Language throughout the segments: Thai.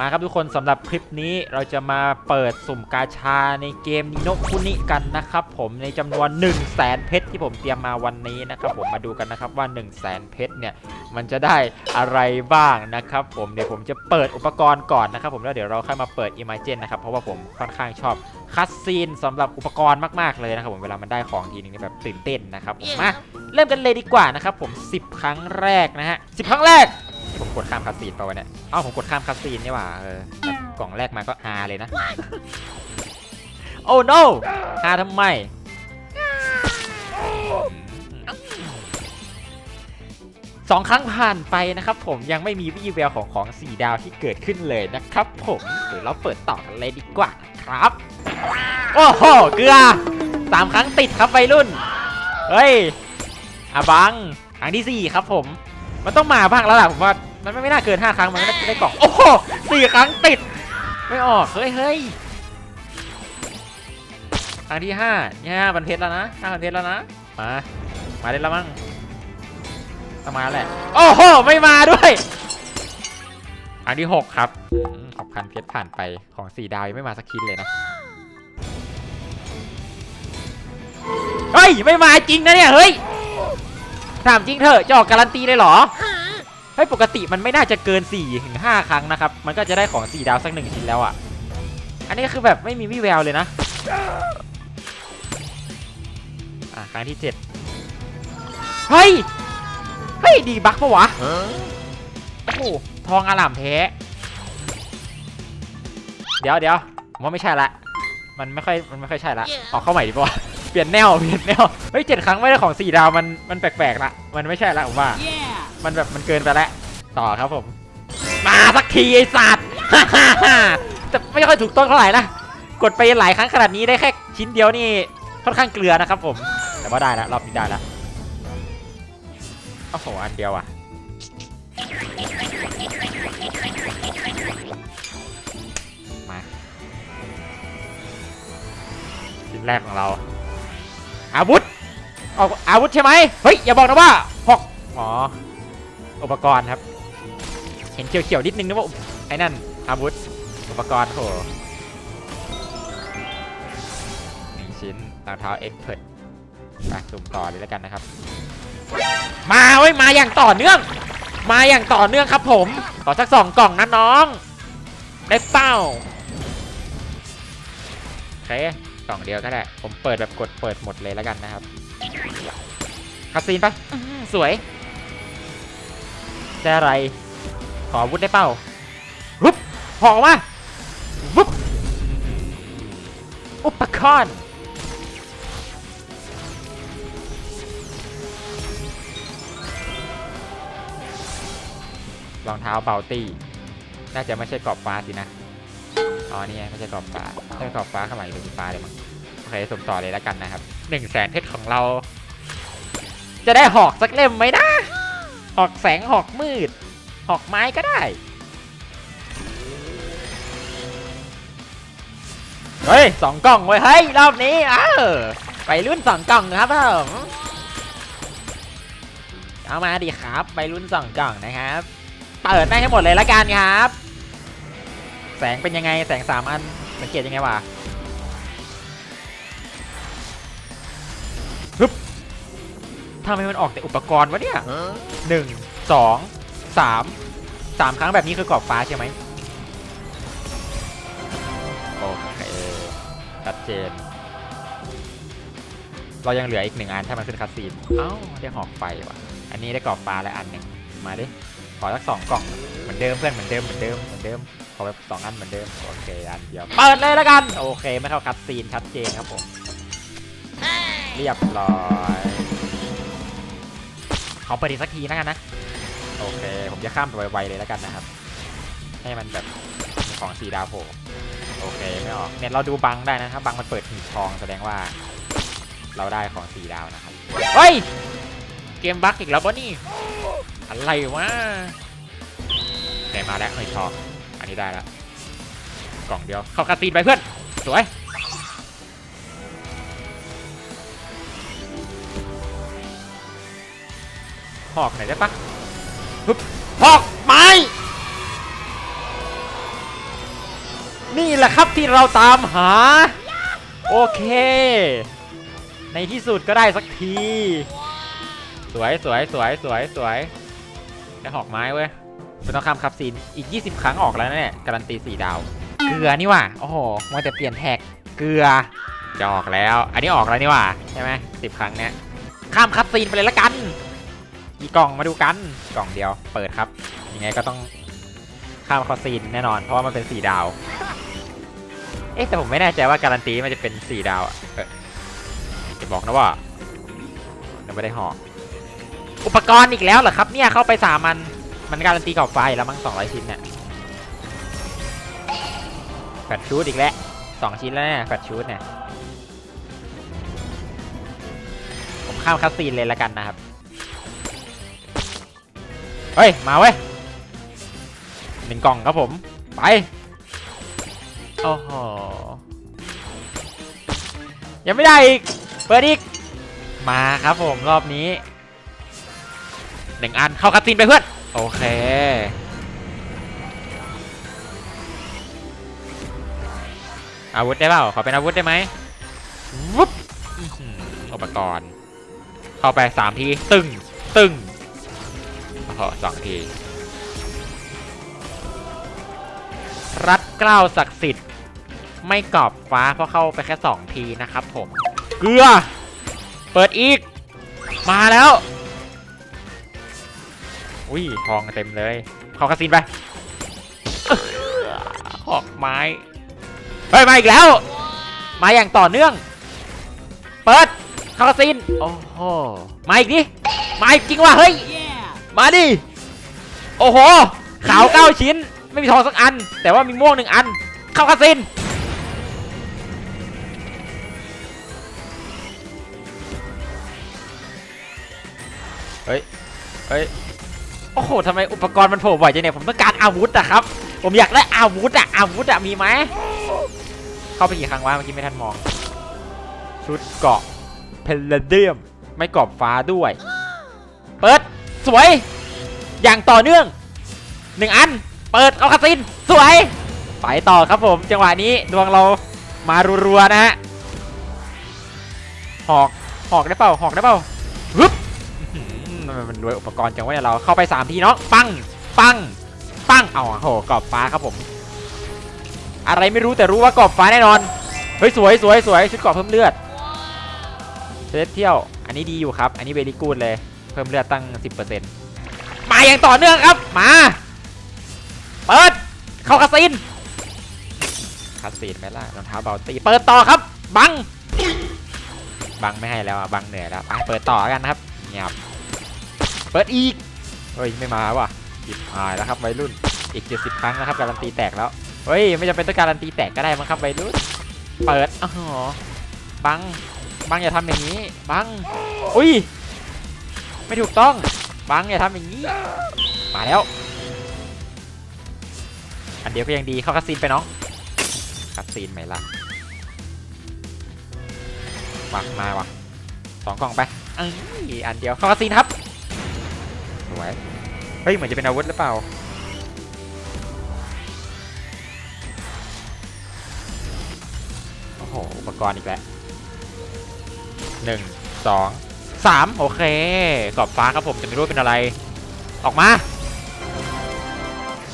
มาครับทุกคนสำหรับคลิปนี้เราจะมาเปิดสุ่มกาชาในเกมนิโนคุนิกันนะครับผมในจำนวน 1 0 0 0 0แสนเพชรที่ผมเตรียมมาวันนี้นะครับผมมาดูกันนะครับว่า 1 0 0 0 0แสนเพชรเนี่ยมันจะได้อะไรบ้างนะครับผมเดี๋ยวผมจะเปิดอุปกรณ์ก่อนนะครับผมแล้วเดี๋ยวเราค่อยมาเปิด i m a g i n นะครับเพราะว่าผมค่อนข้างชอบคัสซีนสำหรับอุปกรณ์มากๆเลยนะครับผมเวลามันได้ของทีนึงแบบตื่นเต้นนะครับผมมาเริ่มกันเลยดีกว่านะครับผม 10 ครั้งแรกนะฮะ10 ครั้งแรก ผมกดข้ามคัสซีนไปวะเนี่ยเอ้าผมกดข้ามคัสซีนนี่หว่าเออแต่กล่องแรกมาก็ฮาเลยนะโอ้ no ฮาทำไมสองครั้งผ่านไปนะครับผมยังไม่มีวี่แววของของสี่ดาวที่เกิดขึ้นเลยนะครับผมเดี๋ยวเราเปิดต่อกันเลยดีกว่านะครับ โอ้โห เกลือสามครั้งติดครับวัยรุ่น เฮ้ยอาบัง ครั้งที่สี่ครับผม มันต้องมาบ้างแล้วล่ะผมว่า มันไม่ไม่น่าเกิน 5 ครั้งมันก็น่าจะได้กล่อง โอ้โหสี่ครั้งติด ไม่ออก เฮ้ยเฮ้ยครั้งที่ห้าเนี่ยห้าพันเพชรแล้วนะห้าพันเพชรแล้วนะ มา มาได้แล้วมั้งต้องมาแหละ โอ้โห ไม่มาด้วยครั้งที่หกครับหกพันเพชรผ่านไปของสี่ดาวยังไม่มาสักชิ้นเลยนะ เฮ้ย ไม่มาจริงนะเนี่ย เฮ้ย ถามจริงเถอะจะออกการันตีเลยเหรอเฮ้ยปกติมันไม่น่าจะเกิน4ถึง5ครั้งนะครับ มันก็จะได้ของ 4 ดาวสักหนึ่งชิ้นแล้วอะ อันนี้คือแบบไม่มีวี่แววเลยนะ อะครั้งที่ 7 เฮ้ย เฮ้ย ดีบักปะวะ โอ้โหทองอลามแท้ เดี๋ยวเดี๋ยวผมว่าไม่ใช่ละ มันไม่ค่อย มันไม่ค่อยใช่ละ ออกเข้าใหม่ดีกว่าเปลี่ยนแนว เปลี่ยนแนว เฮ้ยเจ็ดครั้งไม่ได้ของ4ดาว มัน มันแปลกๆละ มันไม่ใช่ละผมว่า Yeah. มันแบบมันเกินไปแล้วต่อครับผม มาสักทีไอ้สัตว์ แต่ไม่ค่อยถูกต้องเท่าไหร่นะ กดไปหลายครั้งขนาดนี้ได้แค่ชิ้นเดียวนี่ค่อนข้างเกลือนะครับผม แต่ว่าได้แล้วรอบนี้ได้แล้วโอ้โหอันเดียวอะมาชิ้นแรกของเรา อาวุธออกอาวุธใช่ไหมเฮ้ย อย่าบอกนะว่าหกอ๋อ อุปกรณ์ครับ เห็นเขียวๆนิดนึงนะว่าอุปไอ้นั่นอาวุธอุปกรณ์โหหนึ่งชิ้นรองเท้าเอ็กเพิร์ดไปสุ่มต่อเลยแล้วกันนะครับ มาเว้ยมาอย่างต่อเนื่อง มาอย่างต่อเนื่องครับผม ขอสักสองกล่องนะน้อง ได้เป้าโอเคกล่องเดียวก็ได้ ผมเปิดแบบกดเปิดหมดเลยแล้วกันนะครับคาซีนปะอื้อหือสวย ได้อะไร ขออาวุธได้เป้าวุบหอกมาวุบอุปกรณ์รองเท้าเบลตี้ น่าจะไม่ใช่กรอบฟ้าสินะ อ๋อ นี่ไงไม่ใช่กรอบฟ้าถ้าเป็นกรอบฟ้าข้างหลังเป็นสีฟ้าเลยมั้ง โอเคสมต่อเลยแล้วกันนะครับหนึ่งแสนเพชรของเรา จะได้หอกสักเล่มไหมนะ หอกแสงหอกมืด หอกไม้ก็ได้ เฮ้ยสองกล่องเว้ยเฮ้ย รอบนี้เออไปรุ่นสองกล่องครับผมเอามาดิครับ ไปรุ่นสองกล่องนะครับ เปิดได้ให้หมดเลยละกันครับ แสงเป็นยังไงแสงสามอันสังเกตยังไงวะ ทำไมมันออกแต่อุปกรณ์วะเนี่ยหนึ่งสองสามสามครั้งแบบนี้คือกรอบฟ้าใช่ไหมโอเคชัดเจน เรายังเหลืออีกหนึ่งอันถ้ามันขึ้นคัสซีนเอ้าได้หอกไฟว่ะ อันนี้ได้กรอบฟ้าและอันหนึ่งมาดิขอสักสองกล่องเหมือนเดิมเพื่อนเหมือนเดิมเหมือนเดิมเหมือนเดิมขอแบบสองอันเหมือนเดิมโอเคอันเดียวเปิดเลยแล้วกัน โอเคไม่เข้าคัดซีนชัดเจนครับผมเรียบร้อย ขอเปิดอีกสักทีแล้วกันนะ โอเค ผมจะข้ามไปไวๆเลยแล้วกันนะครับ ให้มันแบบของสีดาวโผล่โอเคไม่ออกเนี่ยเราดูบังได้นะถ้าบังมันเปิดหีบทองแสดงว่า เราได้ของสีดาวนะครับเฮ้ยเกมบั๊กอีกแล้วปะนี่อะไรวะแต่มาแล้วหอยทองอันนี้ได้แล้วกล่องเดียวเข้าคาซีนไปเพื่อนสวย อกไหนได้ปะฮึบหอกไม้นี่แหละครับที่เราตามหา โอเค ในที่สุดก็ได้สักที สวยสวยสวยสวยสวยได้หอกไม้เว้ยเป็นต้องคำคับซีนอีก 20 ครั้งออกแล้วนะเนี่ยการันตี4ดาว เกลือนี่ว่าโอ้โหมัวแต่เปลี่ยนแท็กเกลือจะออกแล้ว อันนี้ออกแล้วนี่ว่าใช่ไหมสิบครั้งเนี้ยข้ามคับซีนไปเลยละกัน กี่กล่องมาดูกันกล่องเดียว เปิดครับ ยังไงก็ต้องข้ามคับซีนแน่นอน เพราะว่ามันเป็น4ดาว เอ๊ะแต่ผมไม่แน่ใจว่าการันตีมันจะเป็น4ดาวอะเออจะบอกนะว่ายังไม่ได้หอกอุปกรณ์อีกแล้วเหรอครับเนี่ยเข้าไปสามันมันการันตีกรอบไฟแล้วมั้ง200ชิ้นเนี่ยแฟดชูดอีกแล้วสองชิ้นแล้วเนี่ยแฟดชูดเนี่ยผมข้ามคัสซีนเลยละกันนะครับ เฮ้ย มาเว้ยหนึ่งกล่องครับผม ไป โอ้โห ยังไม่ได้อีก เปิดอีก มาครับผมรอบนี้หนึ่งอันเข้าคัตซีนไปเพื่อน โอเค อาวุธได้เปล่า ขอเป็นอาวุธได้ไหมวุ๊บอุปกรณ์ เข้าไปสามที ตึง ตึง โอ้โหสองที รัดเกล้าศักดิ์สิทธิ์ ไม่กรอบฟ้าเพราะเข้าไปแค่2ทีนะครับผม เกลือ เปิดอีก มาแล้ว อุ้ยทองเต็มเลยข้าคาสินไปออหอกไม้ เฮ้ย มาอีกแล้ว มาอย่างต่อเนื่อง เปิดข้าคาสิน โอ้โห มาอีกดิ มาอีกจริงว่ะ เฮ้ย มาดิ โอ้โห ขาว9ชิ้น ไม่มีทองสักอัน แต่ว่ามีม่วงหนึ่งอัน เข้าคาสินเฮ้ย เฮ้ย โอ้โหทำไมอุปกรณ์มันโผล่บ่อยจังเนี่ย ผมต้องการอาวุธอะครับ ผมอยากได้อาวุธอะอาวุธอะมีไหม เข้าไปกี่ครั้งวะเมื่อกี้ไม่ทันมอง ชุดเกาะเพลเดียม ไม่กรอบฟ้าด้วย เปิด สวย อย่างต่อเนื่องหนึ่งอัน เปิดเอาคาสิน สวย ไปต่อครับผม จังหวะนี้ดวงเรามารัวๆนะฮะ หอก หอกได้เปล่า หอกได้เปล่าฮึบมันรวยอุปกรณ์จังวะเนี่ยเราเข้าไป 3 ทีเนาะ ปัง ปัง ปัง เอาโหกรอบฟ้าครับผม อะไรไม่รู้แต่รู้ว่ากรอบฟ้าแน่นอน เฮ้ยสวยสวยสวยชุดกรอบเพิ่มเลือดเซตเที่ยว อันนี้ดีอยู่ครับ อันนี้เบรีกูดเลย พิ่มเลือดตั้ง 10%มาอย่างต่อเนื่องครับ มา เปิด เข้าคาสินคาสินไหมล่ะรองเท้าเบาตี เปิดต่อครับ บัง บังไม่ให้แล้วอะบังเหนื่อยแล้วไปเปิดต่อกันนะครับเงียบเปิดอีก เฮ้ย ไม่มาว่ะจิบหายแล้วครับวัยรุ่น อีก 70 ครั้งนะครับการันตีแตกแล้ว เฮ้ย ไม่จำเป็นต้องการันตีแตกก็ได้มั้งครับวัยรุ่น เปิดอ๋อบัง บังอย่าทำอย่างนี้ บัง อุ้ย ไม่ถูกต้องบังอย่าทำอย่างนี้ มาแล้ว อันเดียวก็ยังดีเข้าคัสซีนไปน้องคัสซีนไหมล่ะมามาว่ะสองกล่องไปอ้ยอันเดียวเข้าคัสซีนครับสวยเฮ้ยเหมือนจะเป็นอาวุธหรือเปล่าโอ้โหอุปกรณ์อีกแล้วหนึ่งสอง สามโอเคกรอบฟ้าครับผมจะไม่รู้เป็นอะไร ออกมา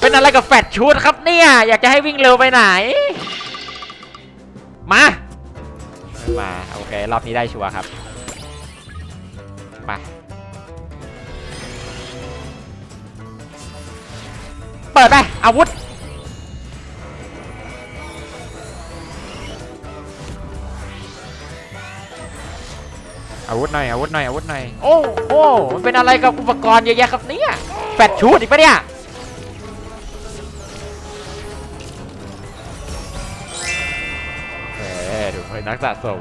เป็นอะไรกับแฟดชูดครับเนี่ย อยากจะให้วิ่งเร็วไปไหน มามาโอเค รอบนี้ได้ชัวร์ครับไปเปิดไปอาวุธ อาวุธหน่อยอาวุธหน่อยอาวุธหน่อยโอ้โอ้มันเป็นอะไรกับอุปกรณ์เยอะแยะครับเนี่ยแฟดชูดอีกปะเนี่ยเออดูเฮ้ยนักสะสม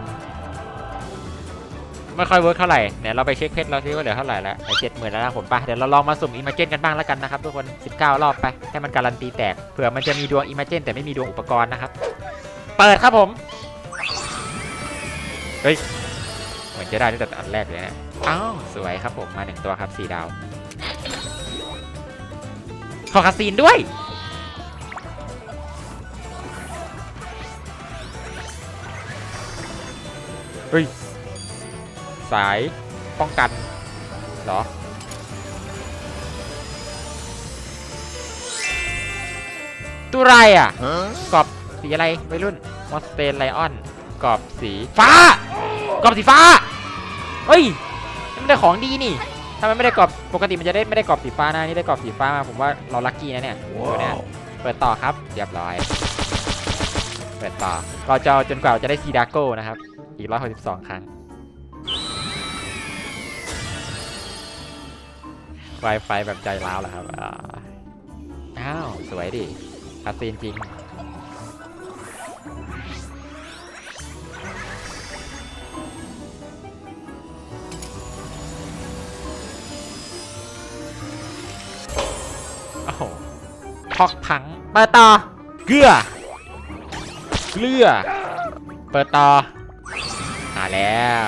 ไม่ค่อยเวิร์กเท่าไหร่เนี่ยเราไปเช็คเพชรเราซิว่าเหลือเท่าไหร่แล้วไอ้เจ็ดหมื่นแล้วนะผมไปเดี๋ยวเราลองมาสุ่มอิมเมจนกันบ้างแล้วกันนะครับทุกคน 19 รอบไป ให้มันการันตีแตกเผื่อมันจะมีดวงอิมเมจนแต่ไม่มีดวงอุปกรณ์นะครับ เปิดครับผม เฮ้ย มือนจะได้ตั้งแต่อันแรกเลยนะอ้าวสวยครับผมมาหนึ่งตัวครับสี่ดาวขอคาซีนด้วย เฮ้ย สายป้องกันเหรอ ตัวไรอะ กรอบสีอะไรวัยรุ่น มอสเตนไลออน กรอบสีฟ้า กรอบสีฟ้า เฮ้ยนี่มันได้ของดีนี่ถ้ามันไม่ได้กรอบปกติมันจะได้ไม่ได้กรอบสีฟ้านะนี่ได้กรอบสีฟ้ามาผมว่าเราลัคกี้นะเนี่ยตัวเนี้ยเปิดต่อครับเรียบร้อย เปิดต่อเราจะเอาจนกว่าจะได้ซีดาโก้นะครับอีก162ครั้ง Wi-Fi แบบใจร้าวเหรอครับอ่าอ้าวสวยดิคาซีนจริง พอกพัง เปิดต่อ เกลือ เกลือ เปิดต่อมาแล้ว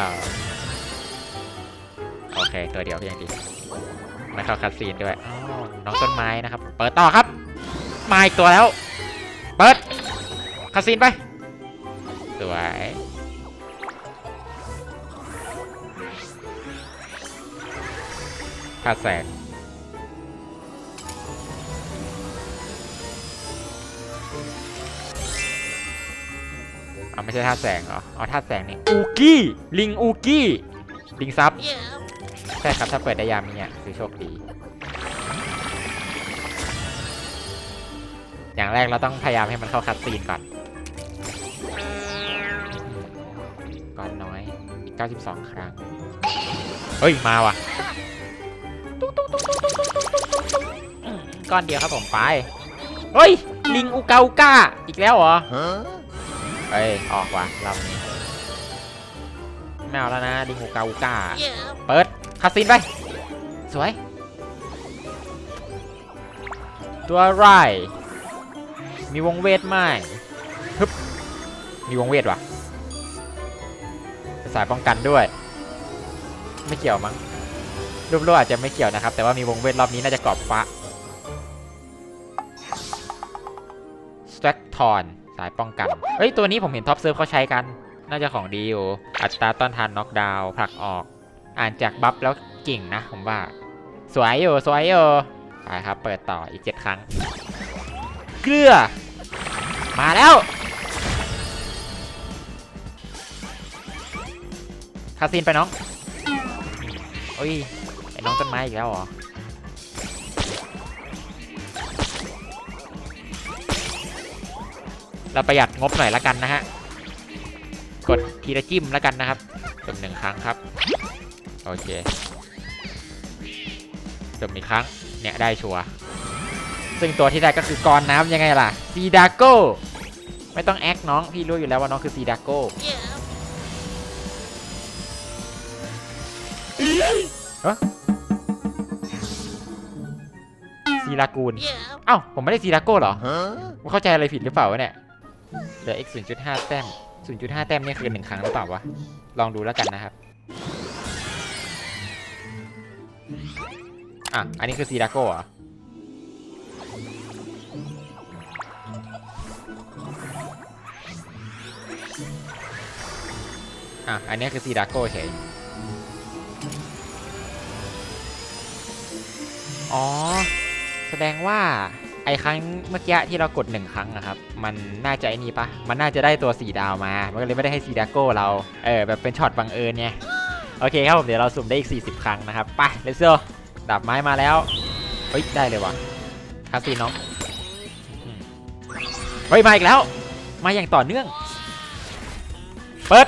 โอเค ตัวเดียวเพียงดีไม่เข้าคัดซีนด้วยอ้าวน้องต้นไม้นะครับ เปิดต่อครับ มาอีกตัวแล้ว เปิดคัดซีนไป สวยขาดแสง อ่าไม่ใช่ท่าแสงเหรออ๋อท่าแสงนี่อูกี้ลิงอูกี้ลิงซับใช่ครับถ้าเปิดได้ยามเนี้คือโชคดี อย่างแรกเราต้องพยายามให้มันเข้าคัดซีนก่อนก่อนน้อยอีก92 ครั้ง เฮ้ย มาว่ะก้อนเดียวครับผมไป เฮ้ย ลิงอูกาอูกาอีกแล้วเหรอ เฮ้ย ออกว่ะรอบนี้ไม่เอาแล้วนะลิงอูกาอูก้าเปิด คาสินไป สวย ตัวไรายมีวงเวทไหมฮึบมีวงเวทว่ะสายป้องกันด้วย ไม่เกี่ยวมั้งรูปโลกอาจจะไม่เกี่ยวนะครับ แต่ว่ามีวงเวทรอบนี้น่าจะกรอบฟ้าสแตรกทอน สายป้องกัน เฮ้ย ตัวนี้ผมเห็นท็อปเซิร์ฟเขาใช้กัน น่าจะของดีอยู่ อัตราต้านทานน็อกดาวน์ผลักออก อ่านจากบัฟแล้วเก่งนะ ผมว่า สวยอยู่ สวยอยู่ไปครับ เปิดต่ออีก 7 ครั้ง เกลือ มาแล้วคาซีนไปน้อง โอ้ยไอ้น้องต้นไม้อีกแล้วเหรอ เราประหยัดงบหน่อยละกันนะฮะ กดทีละจิ้มละกันนะครับจมหนึ่งครั้งครับ โอเคจมอีกครั้ง เนี่ยได้ชัวร์ซึ่งตัวที่ได้ก็คือกรน้ำยังไงล่ะซีดาโก้ไม่ต้องแอคน้อง พี่รู้อยู่แล้วว่าน้องคือซีดาโก้เอ้อซีลากูล เอ้า ผมไม่ได้ซีดาโก้เหรอผมเข้าใจอะไรผิดหรือเปล่าวะเนี่ย เหลือ x 0.5 แต้ม 0.5 แต้มนี่คือหนึ่งครั้งหรือเปล่าวะ ลองดูแล้วกันนะครับ อะ อันนี้คือซีดาโก้เหรอ อะ อันนี้คือซีดาโก้เฉย อ๋อ แสดงว่า ไอครั้งเมื่อกี้ที่เรากดหนึ่งครั้งอะครับ มันน่าจะไอ้นี่ปะมันน่าจะได้ตัวสีดาวมา มันก็เลยไม่ได้ให้ซีดาโก้เรา เออแบบเป็นช็อตบังเอิญไง โอเคครับผมเดี๋ยวเราสุ่มได้อีก 40 ครั้งนะครับ ไปเลเซอร์ดับไม้มาแล้ว เฮ้ย ได้เลยวะคาซีน้องอืมเฮ้ย มาอีกแล้ว มาอย่างต่อเนื่อง เปิด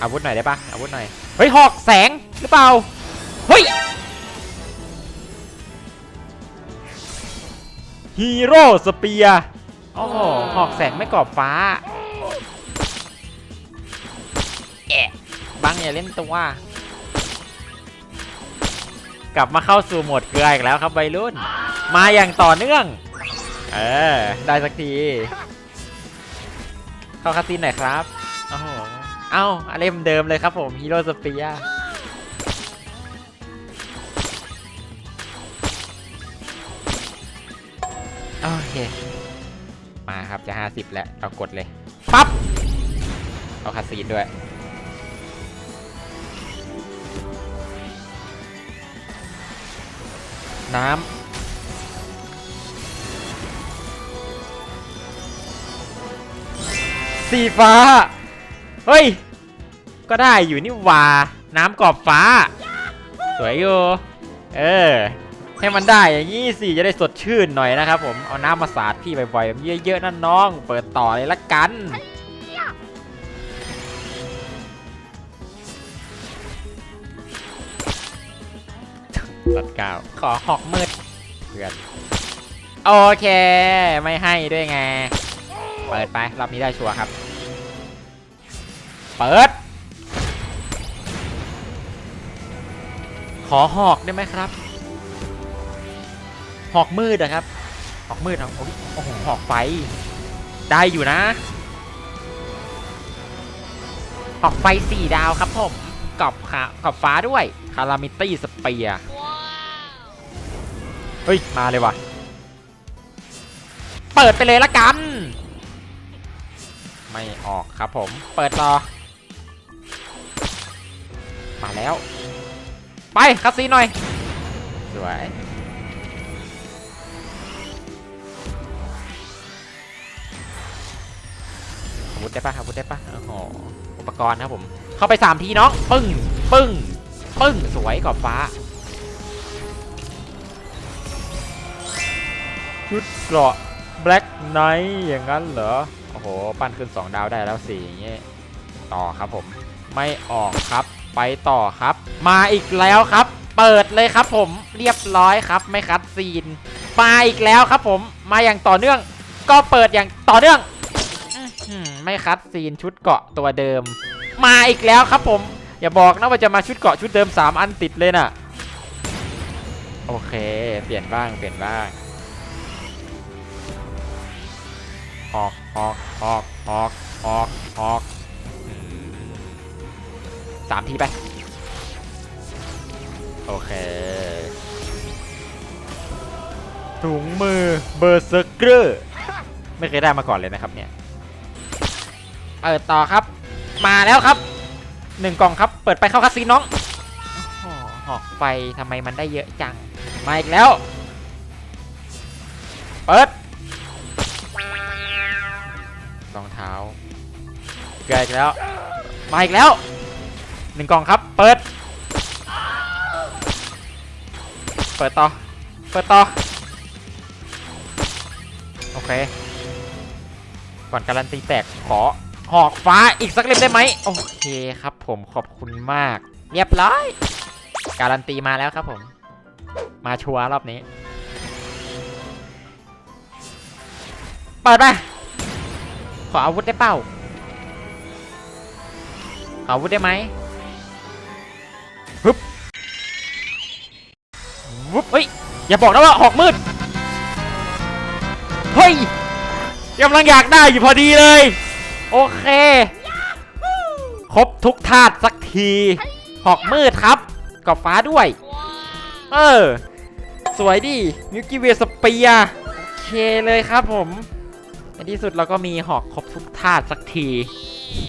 อาวุธหน่อยได้ปะอาวุธหน่อย เฮ้ยหอกแสงหรือเปล่า เฮ้ยฮีโร่สเปียโอ้โหหอกแสงไม่กรอบฟ้าแอะบังอย่าเล่นตัวกลับมาเข้าสู่โหมดเกลืออีกแล้วครับวัยรุ่น มาอย่างต่อเนื่อง เออ ได้สักที เข้าคาสินหน่อยครับ เอ้าอะไรเดิมเลยครับผมฮีโร่สเปียโอเค มาครับจะ 50 แล้วเรากดเลย ปั๊บ เอาคาซีนด้วย น้ำสีฟ้า เฮ้ย ก็ได้อยู่นี่ว่าน้ำกรอบฟ้า สวยอยู่ เออ ให้มันได้อย่างนี้สิจะได้สดชื่นหน่อยนะครับผม เอาน้ำมาสาดพี่บ่อยๆเยอะๆนั่นน้อง เปิดต่อเลยละกันตัดก้าวขอหอกมืดเพื่อน โอเค ไม่ให้ด้วยไง เปิดไปรอบนี้ได้ชัวร์ครับ เปิด ขอหอกได้ไหมครับ หอกมืดนะครับ หอกมืดครับโอ้ยโอ้โหหอกไฟ ได้อยู่นะ หอกไฟสี่ดาวครับผมกรอบขากรอบฟ้าด้วยคารามิตี้สเปียเฮ้ย มาเลยว่ะ เปิดไปเลยละกัน ไม่ออกครับผม เปิดรอมาแล้ว ไปคัสซีนหน่อย สวย อาวุธได้ปะอาวุธได้ปะโอ้โหอุปกรณ์ครับผม เข้าไปสามทีน้อง ปึ้ง ปึ้ง ปึ้ง สวยกรอบฟ้า ชุดเกราะ Black Knight อย่างนั้นเหรอ โอ้โห ปั้นขึ้น 2 ดาวได้แล้วสิอย่างเงี้ย ต่อครับผม ไม่ออกครับ ไปต่อครับ มาอีกแล้วครับ เปิดเลยครับผมเรียบร้อยครับ ไม่คัดซีน มาอีกแล้วครับผมมาอย่างต่อเนื่อง ก็เปิดอย่างต่อเนื่องอไม่คัดซีนชุดเกาะตัวเดิม มาอีกแล้วครับผม อย่าบอกนะว่าจะมาชุดเกาะชุดเดิม 3 อันติดเลยน่ะ โอเค เปลี่ยนบ้างเปลี่ยนบ้างออกออกออกออกออกออก สามทีไป โอเค ถุงมือเบอร์เซอร์เกอร์ ไม่เคยได้มาก่อนเลยนะครับเนี่ยเปิดต่อครับ มาแล้วครับหนึ่งกล่องครับ เปิดไปเข้าคาซีนน้องโอ้โหหอกไฟทำไมมันได้เยอะจัง มาอีกแล้ว เปิดรองเท้าเกิดอีกแล้ว มาอีกแล้ว หนึ่งกล่องครับ เปิด เปิดต่อ เปิดต่อ โอเค ก่อนการันตีแตกขอหอกฟ้าอีกสักเล่มได้ไหม โอเคครับผมขอบคุณมาก เรียบร้อย การันตีมาแล้วครับผม มาชัวร์รอบนี้ เปิดไปขออาวุธได้เปล่าขออาวุธได้ไหม เฮ้ย อย่าบอกนะว่าหอกมืด เฮ้ยกำลังอยากได้อยู่พอดีเลย โอเค ครบทุกธาตุสักที หอกมืดครับกอบฟ้าด้วย เออ สวยดิมิวกี้เวสเปียโอเคเลยครับผม ในที่สุดเราก็มีหอกครบทุกธาตุสักที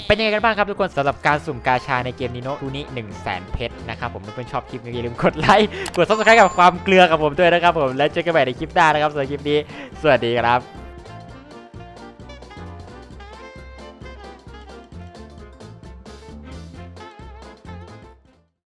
เป็นยังไงกันบ้างครับทุกคนสำหรับการสุ่มกาชาในเกมนิโนทูนี้1 0 0 0 0แสนเพชรนะครับผมถ้าเพื่อนชอบคลิปนี้อย่าลืมกดไลค์ กดซับสไครต์กับความเกลือกับผมด้วยนะครับผม และเจอกันใหม่ในคลิปหน้านะครับสำหรับคลิปนี้ สวัสดีครับ